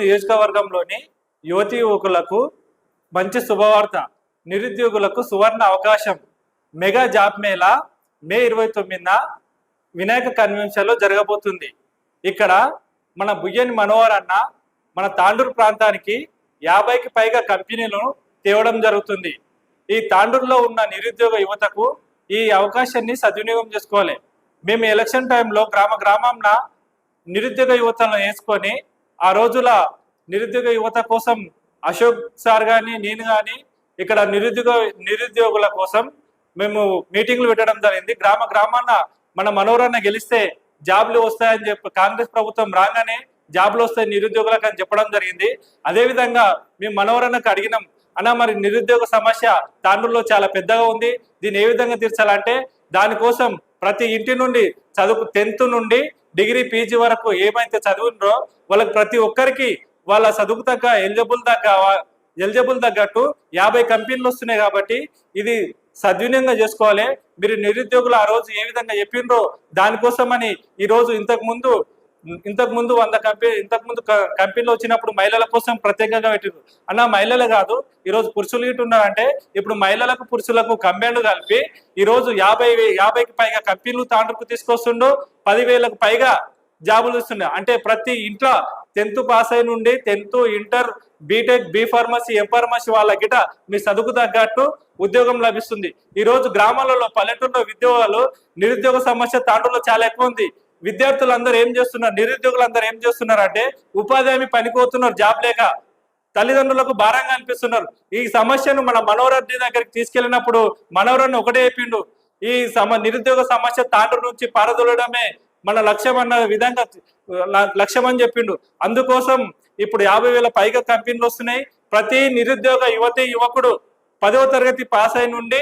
నియోజకవర్గంలోని యువతి యువకులకు మంచి శుభవార్త నిరుద్యోగులకు సువర్ణ అవకాశం మెగా జాబ్ మేళా మే ఇరవై తొమ్మిదిన వినాయక కన్వెన్షన్లో జరగబోతుంది. ఇక్కడ మన బుయ్యని మనోహర్ అన్న మన తాండూరు ప్రాంతానికి యాభైకి పైగా కంపెనీలను తేవడం జరుగుతుంది. ఈ తాండూరులో ఉన్న నిరుద్యోగ యువతకు ఈ అవకాశాన్ని సద్వినియోగం చేసుకోవాలి. మేము ఎలక్షన్ టైంలో గ్రామ గ్రామంన నిరుద్యోగ యువతను వేసుకొని ఆ రోజుల నిరుద్యోగ యువత కోసం అశోక్ సార్ కానీ నేను కానీ ఇక్కడ నిరుద్యోగ నిరుద్యోగుల కోసం మేము మీటింగ్లు పెట్టడం జరిగింది. గ్రామ గ్రామాన మన మనోరన్న గెలిస్తే జాబ్లు వస్తాయని చెప్పి కాంగ్రెస్ ప్రభుత్వం రాగానే జాబ్లు వస్తాయి నిరుద్యోగులకు అని చెప్పడం జరిగింది. అదేవిధంగా మేము మనోరన్నకు అడిగినాం అన్న మరి నిరుద్యోగ సమస్య తాండూరులో చాలా పెద్దగా ఉంది. దీన్ని ఏ విధంగా తీర్చాలంటే దానికోసం ప్రతి ఇంటి నుండి చదువు టెన్త్ నుండి డిగ్రీ పీజీ వరకు ఏమైతే చదివినరో వాళ్ళకి ప్రతి ఒక్కరికి వాళ్ళ చదువుకు తగ్గ ఎలిజిబుల్ తగ్గ ఎలిజిబుల్ తగ్గట్టు యాభై కంపెనీలు వస్తున్నాయి కాబట్టి ఇది సద్వినియోగంగా చేసుకోవాలి. మీరు నిరుద్యోగులు ఆ రోజు ఏ విధంగా చెప్పిండ్రో దానికోసమని ఈ రోజు ఇంతకు ముందు ఇంతకు ముందు వంద కంపెనీ ఇంతకు ముందు క- కంపెనీలు వచ్చినప్పుడు మహిళల కోసం ప్రత్యేకంగా పెట్టిండ్రు అన్న మహిళలు కాదు ఈరోజు పురుషులు ఇటు ఉన్నారంటే ఇప్పుడు మహిళలకు పురుషులకు కంబైన్డ్ కలిపి ఈరోజు యాభై యాభైకి పైగా కంపెనీలు తాండ్రుకు తీసుకొస్తుండు పదివేలకు పైగా జాబులు ఇస్తున్నాయి అంటే ప్రతి ఇంట్లో టెన్త్ పాస్ అయి నుండి tenth inter B Tech B pharmacy M pharmacy వాళ్ళ గిట మీ చదువుకు తగ్గట్టు ఉద్యోగం లభిస్తుంది. ఈరోజు గ్రామాలలో పల్లెటూరులో ఉద్యోగాలు నిరుద్యోగ సమస్య తాండూరులో చాలా ఎక్కువ ఉంది. విద్యార్థులందరూ ఏం చేస్తున్నారు? నిరుద్యోగులందరూ ఏం చేస్తున్నారు అంటే ఉపాధి హామీ పనిపోతున్నారు జాబ్ లేక తల్లిదండ్రులకు భారంగా అనిపిస్తున్నారు. ఈ సమస్యను మన మనోహరెడ్డి దగ్గరికి తీసుకెళ్ళినప్పుడు మనోహరన్ని ఒకటే చెప్పిండు. ఈ సమ నిరుద్యోగ సమస్య తాండ్రు నుంచి పారదొలడమే మన లక్ష్యం అన్న విధంగా లక్ష్యం అని చెప్పిండు. అందుకోసం ఇప్పుడు యాభై వేల పైగా కంపెనీలు వస్తున్నాయి. ప్రతి నిరుద్యోగ యువతి యువకుడు పదవ తరగతి పాస్ అయిన నుండి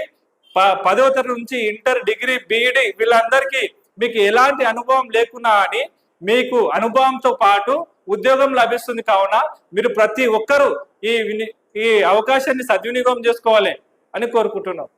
ప- పదవ తరగతి నుంచి ఇంటర్ డిగ్రీ బీఈడి వీళ్ళందరికీ మీకు ఎలాంటి అనుభవం లేకున్నా అని మీకు అనుభవంతో పాటు ఉద్యోగం లభిస్తుంది కావున మీరు ప్రతి ఒక్కరూ ఈ విని- ఈ అవకాశాన్ని సద్వినియోగం చేసుకోవాలి అని కోరుకుంటున్నాం.